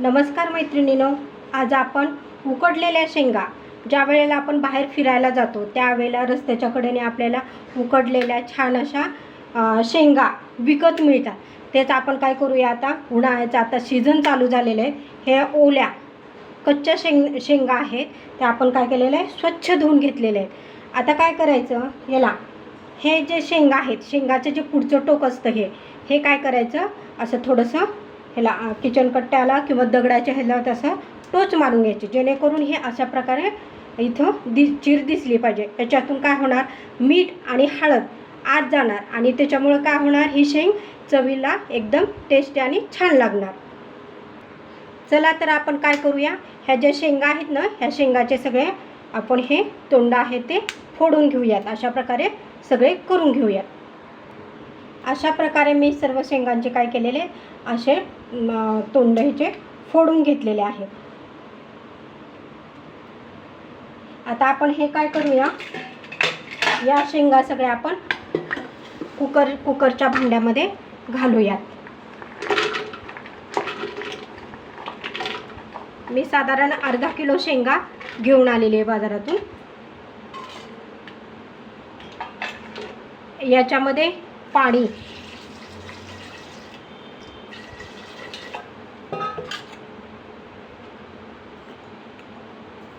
नमस्कार मैत्रिणीनो आज आपण उकडलेल्या शेंगा ज्या वेळेला आपण बाहेर फिरायला जातो त्यावेळेला रस्त्याच्या कडेने आपल्याला उकडलेल्या छान अशा शेंगा विकत मिळतात. तेच आपण काय करूया आता उन्हाळ्याचा आता सीझन चालू झालेलं आहे. हे ओल्या कच्च्या शेंग शेंगा आहेत. त्या आपण काय केलेलं आहे स्वच्छ धुवून घेतलेले आहेत. आता काय करायचं याला हे जे शेंगा आहेत शेंगाचं जे पुढचं टोक असतं हे हे काय करायचं असं थोडंसं ह्याला किचन कट्ट्याला किंवा दगडाच्या ह्याला तसं टोच मारून घ्यायची. जेणेकरून हे अशा प्रकारे इथं दि चिर दिसली पाहिजे. याच्यातून काय होणार? मीठ आणि हळद आत जाणार आणि त्याच्यामुळं काय होणार? ही शेंग चवीला एकदम टेस्टी आणि छान लागणार. चला तर आपण काय करूया? ह्या ज्या शेंगा आहेत ना ह्या शेंगाचे सगळे आपण हे तोंड आहे ते फोडून घेऊयात. अशा प्रकारे सगळे करून घेऊयात. अशा प्रकारे मी सर्व शेंगांचे काय केलेले असे म, तोंड ह्याचे फोडून घेतलेले आहेत आता आपण हे काय करूया? या शेंगा सगळ्या आपण कुकर कुकरच्या भांड्यामध्ये घालूयात. मी साधारण अर्धा किलो शेंगा घेऊन आलेली आहे बाजारातून. याच्यामध्ये पाणी.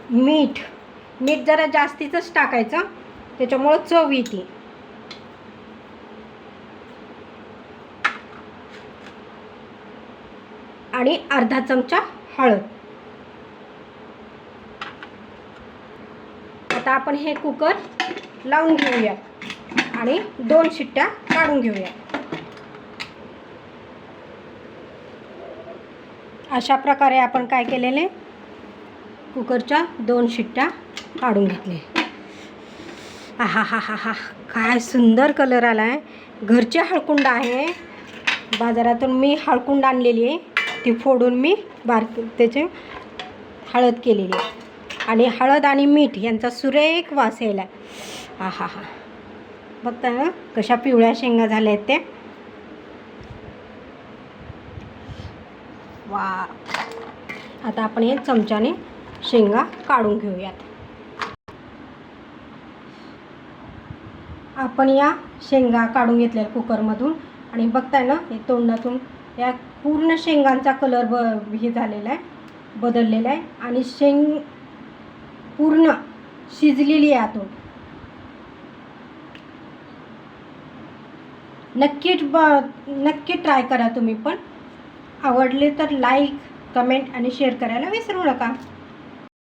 मीठ. मीठ जरा जास्तीचंच टाकायचं. त्याच्यामुळं चव येते. आणि अर्धा चमचा हळद. आता आपण हे कुकर लावून घेऊयात. आणि दोन शिट्ट्या काढून घेऊया. अशा प्रकारे आपण काय केलेले? कुकरच्या दोन शिट्ट्या काढून घेतले. आहा हा हा हा काय सुंदर कलर आला आहे घरचे हळकुंड आहे. बाजारातून मी हळकुंड आणलेली आहे. ती फोडून मी बार त्याचे हळद केलेली आहे. आणि हळद आणि मीठ यांचा सुरेख वास यायला हा हा हा बघता ना कशा पिवळ्या शेंगा झाल्या आहेत ते. वा. आता आपण हे चमच्याने शेंगा काढून घेऊयात. आपण या शेंगा काढून घेतल्या कुकरमधून आणि बघताय ना हे तोंडातून या पूर्ण शेंगांचा कलर ब हे झालेला आहे बदललेला आहे आणि शेंग पूर्ण शिजलेली आहे आतून. नक्की ब नक्की ट्राय करा तुम्ही पण. आवडले तर लाईक कमेंट आणि शेअर करायला विसरू नका.